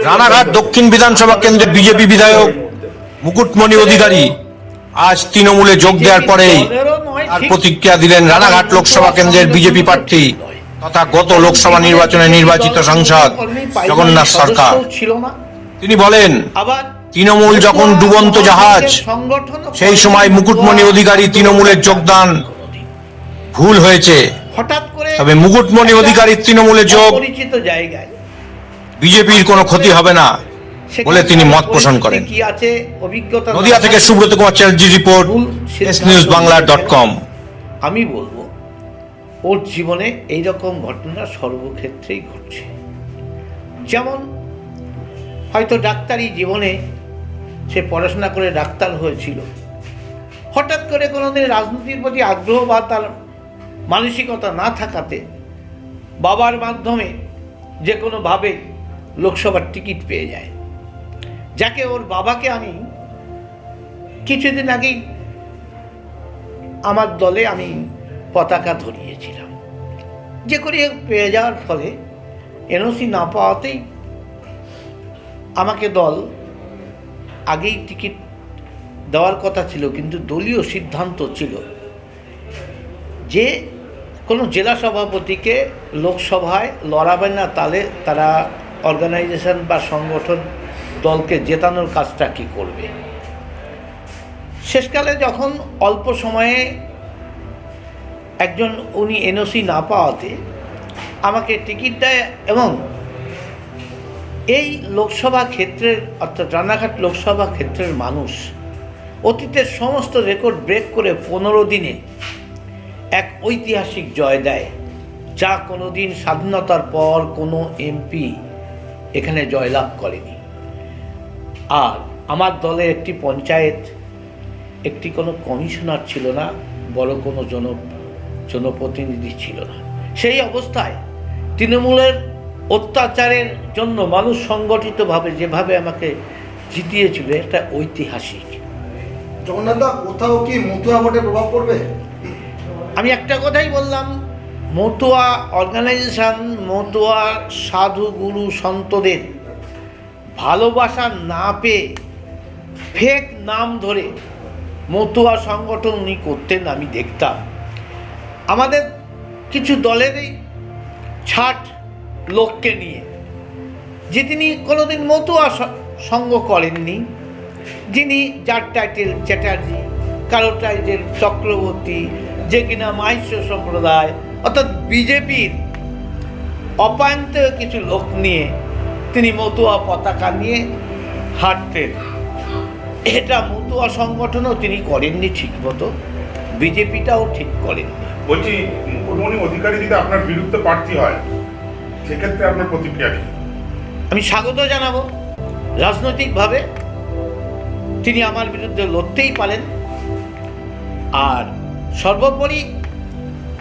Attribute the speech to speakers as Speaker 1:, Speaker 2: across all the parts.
Speaker 1: রানাঘাট দক্ষিণ বিধানসভা কেন্দ্রের বিজেপি বিধায়ক মুকুটমণি অধিকারী আজ তৃণমূলে যোগ দেওয়ার পরেই তার প্রতিক্রিয়া দিলেন রানাঘাট লোকসভা কেন্দ্রের বিজেপি প্রার্থী তথা গত লোকসভা নির্বাচনে নির্বাচিত সাংসদ জগন্নাথ সরকার। তিনি বলেন তৃণমূল যখন ডুবন্ত জাহাজ সেই সময় মুকুটমণি অধিকারী তৃণমূলের যোগদান ভুল হয়েছে।
Speaker 2: হঠাৎ করে
Speaker 1: তবে মুকুটমণি অধিকারী তৃণমূলে যোগ
Speaker 2: জায়গায়।
Speaker 1: বিজেপির কোনো ক্ষতি হবে না বলে তিনি মত পোষণ করেন।
Speaker 2: কি আছে? অভিজ্ঞতা
Speaker 1: নদিয়া থেকে Subrata Kumar Chatterjee report S news Bangla dot com
Speaker 2: আমি বলব ওর জীবনে এই রকম ঘটনা সর্বক্ষেত্রেই ঘটছে। যেমন হয়তো ডাক্তারি জীবনে সে পড়াশোনা করে ডাক্তার হয়েছিল। হঠাৎ করে কোনোদিন রাজনীতির প্রতি আগ্রহ বা তার মানসিকতা না থাকাতে বাবার মাধ্যমে যে কোনোভাবে লোকসভার টিকিট পেয়ে যায়। যাকে ওর বাবাকে আমি কিছুদিন আগেই আমার দলে আমি পতাকা ধরিয়েছিলাম। যে করে পেয়ে যাওয়ার ফলে এনওসি না পাওয়াতেই আমাকে দল আগেই টিকিট দেওয়ার কথা ছিল, কিন্তু দলীয় সিদ্ধান্ত ছিল যে কোনো জেলা সভাপতিকে লোকসভায় লড়াবে না তাহলে তারা অর্গানাইজেশন বা সংগঠন দলকে জেতানোর কাজটা কি করবে? শেষকালে যখন অল্প সময়ে একজন উনি এনওসি না পাওয়াতে আমাকে টিকিট দেয় এবং এই লোকসভা ক্ষেত্রের অর্থাৎ রানাঘাট লোকসভা ক্ষেত্রের মানুষ অতীতের সমস্ত রেকর্ড ব্রেক করে পনেরো দিনে এক ঐতিহাসিক জয় দেয়, যা কোনোদিন স্বাধীনতার পর কোনো এমপি এখানে জয়লাভ করেনি। আর আমার দলের একটি পঞ্চায়েত একটি কোনো কমিশনার ছিল না বড় কোনো জন জনপ্রতিনিধি ছিল না। সেই অবস্থায় তৃণমূলের অত্যাচারের জন্য মানুষ সংগঠিতভাবে যেভাবে আমাকে জিতিয়েছিল এটা ঐতিহাসিক।
Speaker 3: জগন্নাথ কোথাও কি মতুয়া ভোটে প্রভাব পড়বে?
Speaker 2: আমি একটা কথাই বললাম মতুয়া অর্গানাইজেশন মতুয়া সাধু গুরু সন্তদের ভালোবাসা না পেয়ে ফেক নাম ধরে মতুয়া সংগঠন উনি করতেন, আমি দেখতাম। আমাদের কিছু দলেরই ছাট লোককে নিয়ে, যে তিনি কোনোদিন মতুয়া সঙ্গ করেননি, যিনি যার টাইটেল চ্যাটার্জি, কারও টাইটেল চক্রবর্তী, যে কিনা মাহিষ্য সম্প্রদায় অর্থাৎ বিজেপির অপায়ন্ত কিছু লোক নিয়ে তিনি মতুয়া পতাকা নিয়ে হাঁটতেন। এটা মতুয়া সংগঠনও তিনি করেননি ঠিকমতো বিজেপিটাও ঠিক করেননি।
Speaker 4: বলছি মুকুটমণি অধিকারী যদি আপনার বিরুদ্ধে প্রার্থী হয় সেক্ষেত্রে আপনার প্রতিক্রিয়া কি?
Speaker 2: আমি স্বাগত জানাব। রাজনৈতিকভাবে তিনি আমার বিরুদ্ধে লড়তেই পারেন। আর সর্বোপরি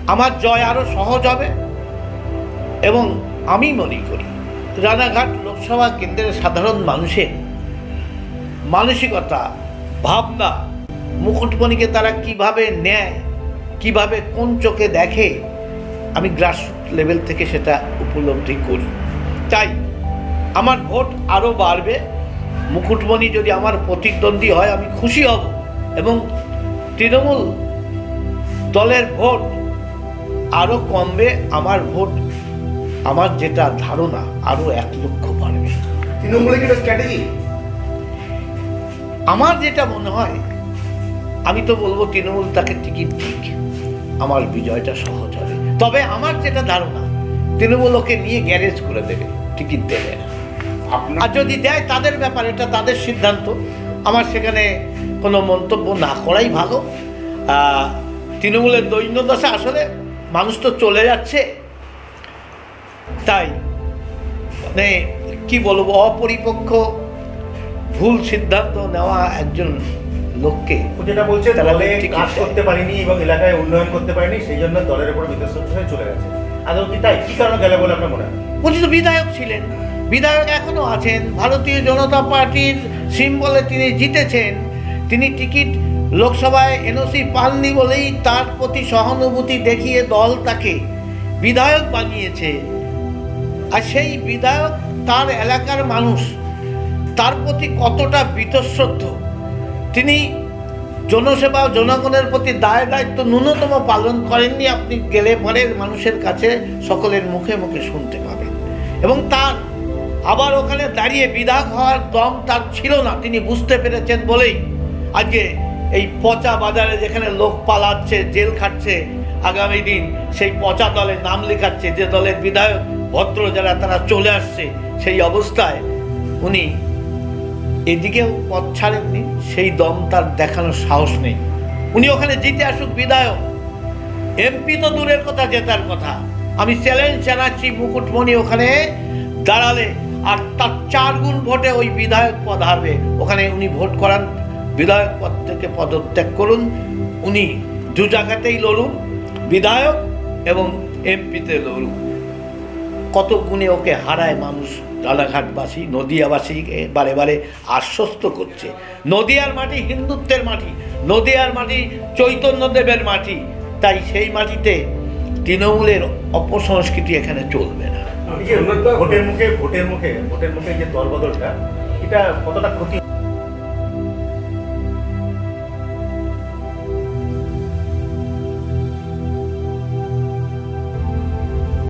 Speaker 2: আমার জয় আরও সহজ হবে। এবং আমি মনে করি, রানাঘাট লোকসভা কেন্দ্রের সাধারণ মানুষের মানসিকতা, ভাবনা, মুকুটমণিকে তারা কীভাবে নেয়, কীভাবে কোন চোখে দেখে, আমি গ্রাসরুট লেভেল থেকে সেটা উপলব্ধি করি। তাই আমার ভোট আরও বাড়বে। মুকুটমণি যদি আমার প্রতিদ্বন্দ্বী হয়, আমি খুশি হব। এবং তৃণমূল দলের ভোট আরও কমবে আমার ভোট। আমার যেটা ধারণা আরও এক লক্ষ বাড়বে।
Speaker 3: তৃণমূলে কি স্ট্র্যাটেজি
Speaker 2: আমার যেটা মনে হয় আমি তো বলব তৃণমূল তাকে টিকিট দিক। আমার বিজয়টা সহজ হবে। তবে আমার যেটা ধারণা তৃণমূল ওকে নিয়ে গ্যারেজ করে দেবে টিকিট দেবে না। আর যদি দেয় তাদের ব্যাপার এটা তাদের সিদ্ধান্ত। আমার সেখানে কোনো মন্তব্য না করাই ভালো। তৃণমূলের দৈন্যদশা আসলে মানুষ তো চলে যাচ্ছে। তাই মানে কি বলব অপরিপক্ষ ভুল সিদ্ধান্ত নেওয়া একজন লোককে
Speaker 5: যেটা বলছে দলে কাজ করতে পারিনি এবং এলাকায় উন্নয়ন করতে পারিনি সেই জন্য দলের উপর বিতস্ত হয়ে চলে গেছে। আদৌ কি তাই? কি কারণে গেলে বলে আপনার মনে হয়?
Speaker 2: উনি তো বিধায়ক ছিলেন। বিধায়ক এখনও আছেন। ভারতীয় জনতা পার্টির সিম্বলে তিনি জিতেছেন। তিনি টিকিট লোকসভায় এনওসি পাননি বলেই তার প্রতি সহানুভূতি দেখিয়ে দল তাকে বিধায়ক বানিয়েছে। আর সেই বিধায়ক তার এলাকার মানুষ, তার প্রতি কতটা বীতশ্রদ্ধ। তিনি জনসেবা জনগণের প্রতি দায় দায়িত্ব ন্যূনতম পালন করেননি, আপনি গেলে পরের মানুষের কাছে সকলের মুখে মুখে শুনতে পাবেন। এবং তার আবার ওখানে দাঁড়িয়ে বিধায়ক হওয়ার দম তার ছিল না, তিনি বুঝতে পেরেছেন বলেই আজকে এই পচা বাজারে যেখানে লোক পালাচ্ছে, জেল খাটছে, আগামী দিন সেই পচা দলে নাম লেখাচ্ছে, যে দলের বিধায়ক, ভদ্র যারা, তারা চলে আসছে, সেই অবস্থায় উনি এদিকেও পথ ছাড়েননি, সেই দম তার দেখানোর সাহস নেই। উনি ওখানে জিতে আসুক বিধায়ক। এমপি তো দূরের কথা, জেতার কথা। আমি চ্যালেঞ্জ জানাচ্ছি মুকুটমণি ওখানে দাঁড়ালে, আর তার চার গুণ ভোটে ওই বিধায়ক পদ হারবে। ওখানে উনি ভোট করান বিধায়ক পদ থেকে পদত্যাগ করুন। উনি দু জায়গাতেই লড়ুন, বিধায়ক এবং এমপিতে লড়ুন। কত গুণে ওকে হারায় মানুষ রানাঘাটবাসী নদিয়াবাসীকে বারে বারে আশ্বস্ত করছে। নদিয়ার মাটি হিন্দুত্বের মাটি, নদিয়ার মাটি চৈতন্যদেবের মাটি, তাই সেই মাটিতে তৃণমূলের অপসংস্কৃতি এখানে চলবে না।
Speaker 5: ভোটের মুখে ভোটের মুখে ভোটের মুখে যে দলবদলটা, এটা কতটা ক্ষতি